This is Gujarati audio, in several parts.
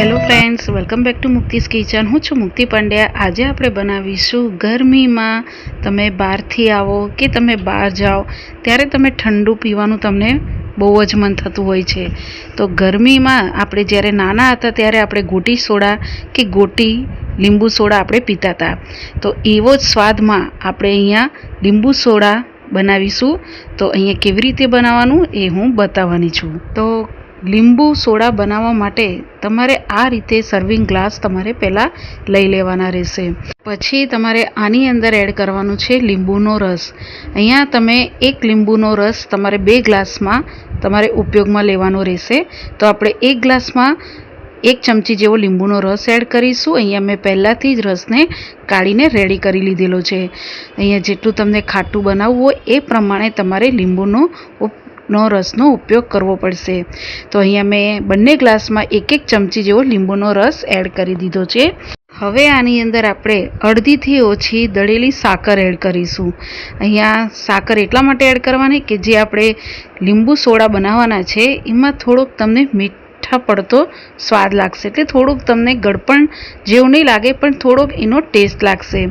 Hello friends welcome back to મુક્તિસ kitchen હું છું મુક્તિ પંડ્યા. આજે આપણે બનાવીશું ગરમીમાં તમે બહારથી આવો કે તમે બહાર જાઓ, ત્યારે તમે ઠંડુ પીવાનું તમને બહુ જ મન થતું હોય છે. તો ગરમીમાં આપણે જ્યારે નાના હતા ત્યારે આપણે ગોટી સોડા કે ગોટી લીંબુ સોડા આપણે પીતા હતા. તો એવો જ સ્વાદમાં આપણે અહીંયા લીંબુ સોડા બનાવીશું. તો અહીંયા કેવી રીતે બનાવવાનું એ હું બતાવવાની છું. તો લીંબુ સોડા બનાવવા માટે તમારે આ રીતે સર્વિંગ ગ્લાસ તમારે પહેલાં લઈ લેવાના રહેશે. પછી તમારે આની અંદર એડ કરવાનું છે લીંબુનો રસ. અહીંયા તમે એક લીંબુનો રસ તમારે બે ગ્લાસમાં તમારે ઉપયોગમાં લેવાનો રહેશે. તો આપણે એક ગ્લાસમાં એક ચમચી જેવો લીંબુનો રસ એડ કરીશું. અહીંયા મેં પહેલાંથી જ રસને કાઢીને રેડી કરી લીધેલો છે. અહીંયા જેટલું તમને ખાટું બનાવવું હોય એ પ્રમાણે તમારે લીંબુનો નો રસનો ઉપયોગ કરવો પડશે. તો અહીંયા મેં બંને ગ્લાસમાં એક એક ચમચી જેવો લીંબુનો રસ એડ કરી દીધો છે. હવે આની અંદર આપણે અડધીથી ઓછી દળેલી સાકર એડ કરીશું. અહીંયા સાકર એટલા માટે એડ કરવાની કે જે આપણે લીંબુ સોડા બનાવવાના છે, એમાં થોડોક તમને મીઠા પડતો સ્વાદ લાગશે. એટલે થોડુંક તમને ગળપણ જેવું નહીં લાગે, પણ થોડોક એનો ટેસ્ટ લાગશે.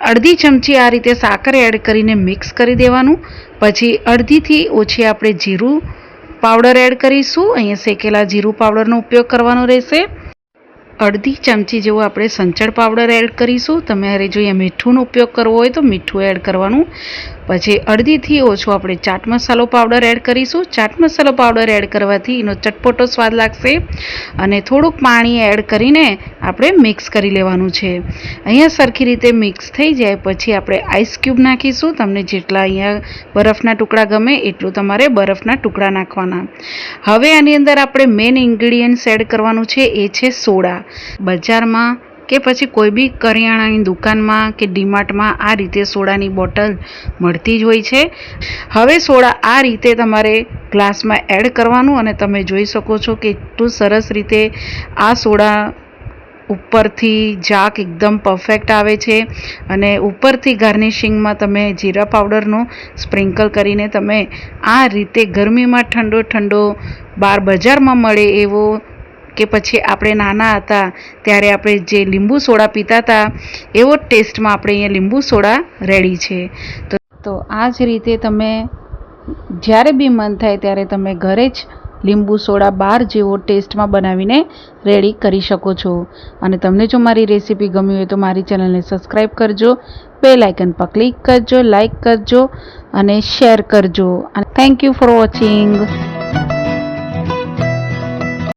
અડધી ચમચી આ રીતે સાકર એડ કરીને મિક્સ કરી દેવાનું. પછી અડધીથી ઓછી આપણે જીરું પાવડર એડ કરીશું. અહીંયા શેકેલા જીરું પાવડરનો ઉપયોગ કરવાનો રહેશે. અડધી ચમચી જેવું આપણે સંચળ પાવડર એડ કરીશું. તમારે જો અહીંયા મીઠુંનો ઉપયોગ કરવો હોય તો મીઠું એડ કરવાનું. પછી અડધીથી ઓછો આપણે ચાટ મસાલો પાવડર એડ કરીશું. ચાટ મસાલો પાવડર એડ કરવાથી એનો ચટપટો સ્વાદ લાગશે અને થોડુંક પાણી એડ કરીને આપણે મિક્સ કરી લેવાનું છે. અહીંયા સરખી રીતે મિક્સ થઈ જાય પછી આપણે આઈસ ક્યુબ નાખીશું. તમને જેટલા અહીંયા બરફના ટુકડા ગમે એટલું તમારે બરફના ટુકડા નાખવાના. હવે આની અંદર આપણે મેઇન ઇન્ગ્રીડિયન્ટ્સ એડ કરવાનું છે. એ છે સોડા. બજારમાં કે પછી કોઈ બી કરિયાણાની દુકાનમાં કે ડીમાર્ટમાં આ રીતે સોડાની બોટલ મળતી જ હોય છે. હવે સોડા આ રીતે તમારે ગ્લાસમાં એડ કરવાનું અને તમે જોઈ શકો છો કે એટલું સરસ રીતે આ સોડા ઉપરથી જાક એકદમ પરફેક્ટ આવે છે અને ઉપરથી ગાર્નિશિંગમાં તમે જીરા પાવડરનો સ્પ્રિંકલ કરીને તમે આ રીતે ગરમીમાં ઠંડો ઠંડો બહાર બજારમાં મળે એવો કે પછી આપણે નાના હતા ત્યારે આપણે જે લીંબુ સોડા પીતા હતા, એવો જ ટેસ્ટમાં આપણે અહીંયા લીંબુ સોડા રેડી છે. તો તો આ જ રીતે તમે જ્યારે બી મન થાય ત્યારે તમે ઘરે જ લીંબુ સોડા બહાર જેવો ટેસ્ટમાં બનાવીને રેડી કરી શકો છો. અને તમને જો મારી રેસીપી ગમી હોય તો મારી ચેનલને સબસ્ક્રાઈબ કરજો બે લાઇકન પર ક્લિક કરજો, લાઇક કરજો અને શેર કરજો. અને થેન્ક યુ ફોર વોચિંગ